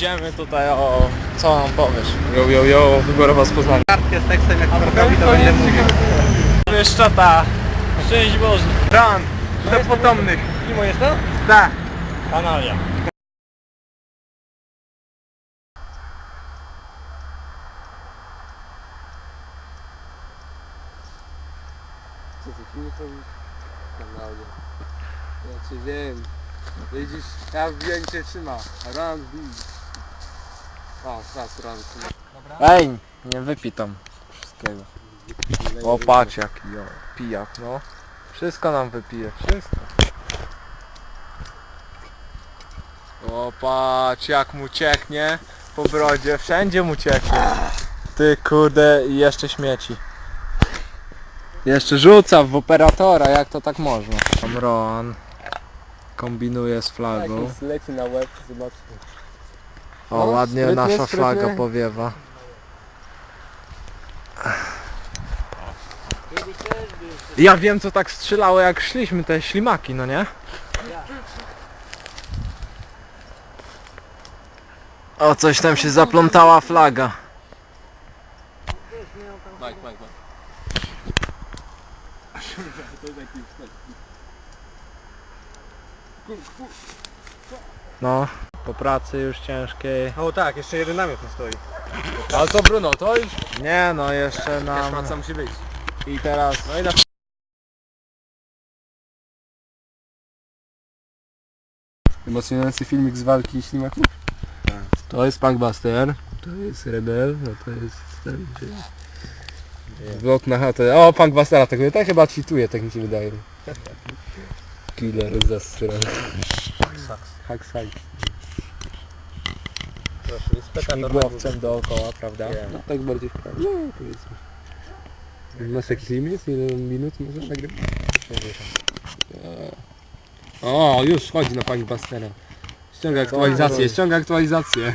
idziemy tutaj o... Co nam powiesz? Yo, yo, yo, wyborowa z Poznania. Kartkę z tekstem jak Markowi to będę mówił. Wyszczota! Szczęść Boże! Ran! Do potomnych. Kimo jest to? Tak. Kanalia. Co ty to kanale? Ja cię wiem. Widzisz, ja wiem cię trzyma. Run, beat. O. Ej, nie wypij tam wszystkiego. O patrz jaki jo, pijak, no. Wszystko nam wypije, wszystko. O patrz jak mu cieknie po brodzie, wszędzie mu cieknie. Ty kurde i jeszcze śmieci. Jeszcze rzuca w operatora, jak to tak można? Tam Roan kombinuje z flagą. leci na łeb. O, No, ładnie sprytnie, nasza sprytnie. flaga powiewa. Ja wiem co tak strzelało jak szliśmy, te ślimaki, no nie? O, coś tam się zaplątała flaga. Mike, Mike, Mike. No, po pracy już ciężkiej. O tak, jeszcze jeden namiot tu stoi. Ale to Bruno, to już Nie no, jeszcze nam... praca musi być. I teraz... No i na Emocjonujący filmik z walki ślimaków? Tak. To jest Punkbuster, to jest Rebel, no to jest ten... Vlog na chatę. O, Punkbustera tego nie tak chyba cheatuje, tak mi się wydaje. Killer zastrzelony. Hacksack. Śmigłowcem dookoła, prawda? No tak bardziej w prawo. No powiedzmy. Masz jakiś limit? Ile minut możesz nagrywać? O, już chodzi na pani Bastera. Ściąga aktualizację, ściąga aktualizację.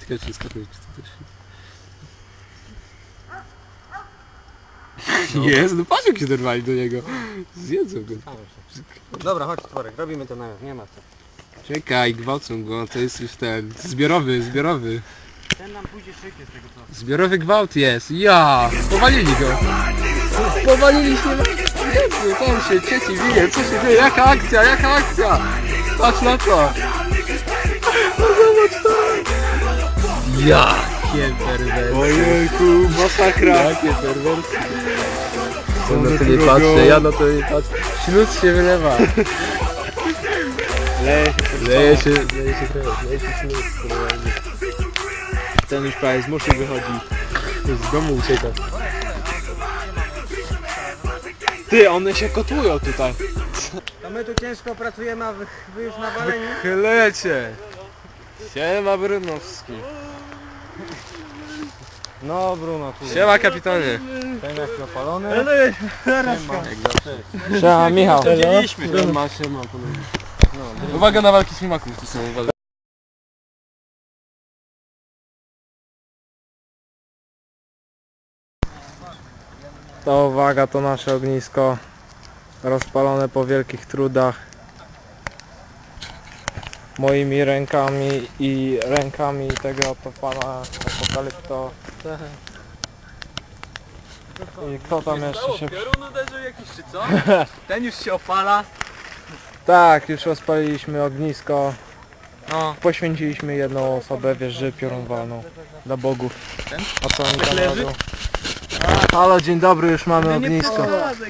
Ciekawe czy skakuje, czy to też... Jest, no patrz jak się dorwali do niego. Zjedzą go. Dobra, chodź Tworek, robimy to namiot, nie ma co. Czekaj, gwałcą go, to jest już ten... Zbiorowy, zbiorowy. Ten nam pójdzie szybkie z tego co. Zbiorowy gwałt jest. Ja! Powalili go. Powalili się. Jezu, tam się cieci wije. Co się dzieje? Jaka akcja? Jaka akcja? Patrz na to. No zobacz to. Jakie perwersje. Ojejku, masakra. Jakie perwersje. Ja na to nie patrzę, ja na to nie patrzę. Śluz się wylewa. Leje się Leje się, leje się krew, leje się śluz. normalnie. Ten już prawie z muszy wychodzi. Z domu ucieka. Ty, one się kotłują tutaj. To my tu ciężko pracujemy, a wy, wy już nawaleni. Chylecie. Siema Brunowski. No Bruno, tu. Siema kapitanie. Ten jak opalony. Siema, Michał. Siema, siema. Uwaga na walki ślimaków, tu są uwaga. To uwaga, to nasze ognisko rozpalone po wielkich trudach moimi rękami i rękami tego to pana apokalipto i kto tam jeszcze się... Piorun uderzył jakiś czy co? Ten już się opala. Tak, już rozpaliliśmy ognisko No. poświęciliśmy jedną osobę, wiesz, że piorun walną dla bogów a co oni tam robią? Halo, dzień dobry, już mamy ognisko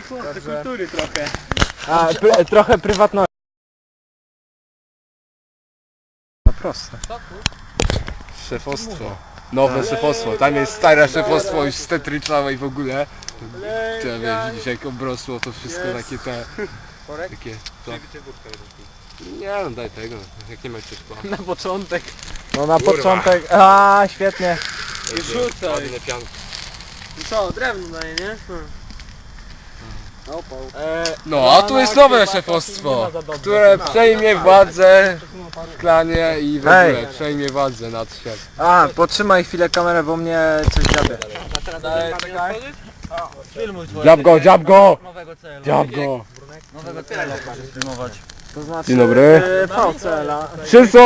chłopcy, kultury trochę. A, pr trochę prywatności. No proste. Szefostwo. Nowe szefostwo. Tam jest stare szefostwo już stetryczałe i w ogóle. Trzeba wiesz, widzisz jak obrosło to wszystko takie te... Takie... To. Nie no daj tego, jak nie masz po. Na początek. No na początek, a świetnie. I rzucaj. Ładne pianki. Co, drewno daje, nie? Opał. No a tu jest nowe szefostwo, które przejmie władzę w klanie i w ogóle przejmie władzę nad światem. A, potrzymaj chwilę kamerę, bo mnie coś dziabie. Filmuj twoje. Dziab go, dziab go! Nowego celu. Dziab go! Nowego celu filmować. To znaczy Dzień dobry. e,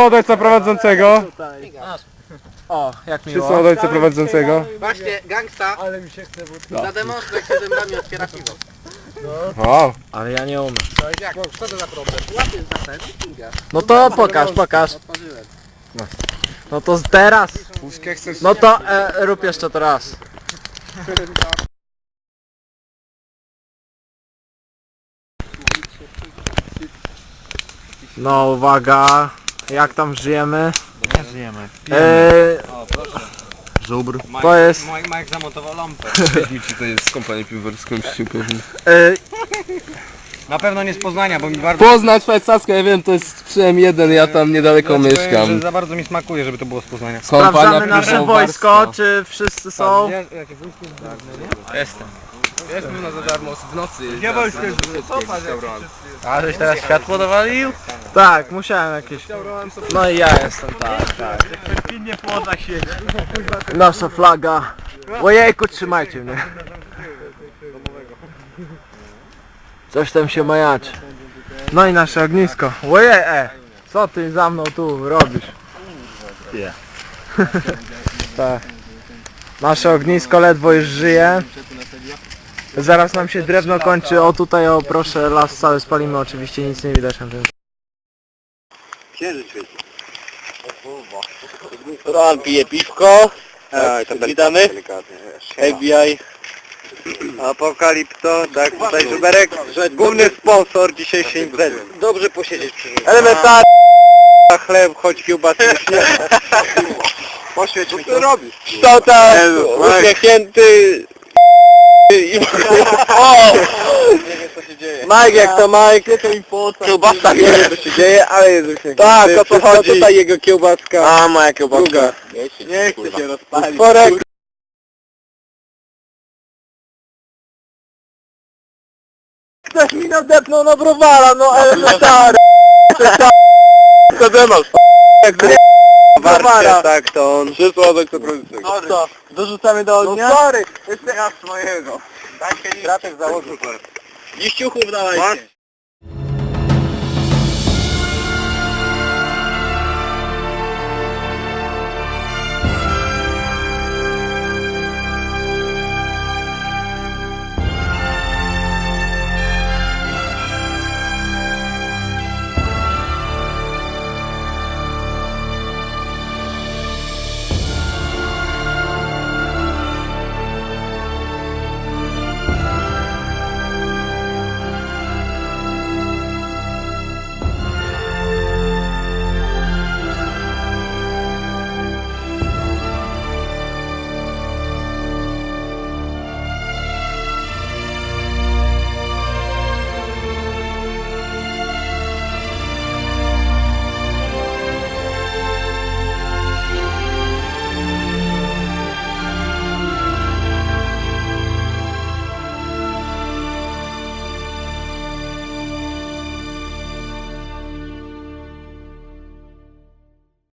od ojca prowadzącego. Tutaj. O, jak Wszyscy miło. od ojca prowadzącego. Właśnie, gangsta na demonstrze jak się zębami otwiera piwo. O, Ale ja nie umiem. To jest jak? Co to za problem? Łapiesz za ten i pingasz. No to pokaż, pokaż. Otworzyłem. No to teraz. Puskę chcesz? No to e, rób jeszcze to raz. No uwaga, jak tam żyjemy? Nie żyjemy. E, Żubr. to jest Mike zamontował lampę. Ci to jest z kompanią piwowarską mścił pewnie. e, Na pewno nie z Poznania, bo mi bardzo... Poznań szwajcarska, ja wiem, to jest przy M1, ja tam niedaleko Ja ci powiem, mieszkam. że za bardzo mi smakuje, żeby to było z Poznania. sprawdzamy nasze piwowarska. wojsko, czy wszyscy są. Jakie jest Jestem. Jestem na za darmo w nocy. Gdzie wojsko jest? A, żeś teraz światło dowalił? Tak, musiałem jakieś. No i ja jestem, tak, tak. Nie płota siedzi. Nasza flaga. Ojejku, trzymajcie mnie. Coś tam się majaczy. No i nasze ognisko. Ojej, e, co ty za mną tu robisz? Nie. tak. Nasze ognisko ledwo już żyje. Zaraz nam się drewno kończy. O tutaj, o proszę, las cały spalimy. Oczywiście nic nie widać na tym. Ron pije piwko. Witamy. FBI. Apokalipto, tak, tutaj Żuberek, główny sponsor dzisiejszej imprezy. Dobrze posiedzieć przy nim. Elementarny chleb, choć kiełbasy już nie. Poświeć mi to. robisz? Kształta, uśmiechnięty i... O! Mike, jak to Mike? Kiełbasa wie, co się dzieje, ale jest uśmiechnięty. Tak, o co chodzi? tutaj jego kiełbaska. A, moja kiełbaska. Nie chce się rozpalić. Sporek. Ktoś mi nadepnął na browara, no elementarny. To demasz. Jak browara. Tak, to on. Trzy słodek to producent. No co, dorzucamy do ognia? No sorry, jeszcze raz mojego. Tak się Kratek założył. Liściuchów dawajcie.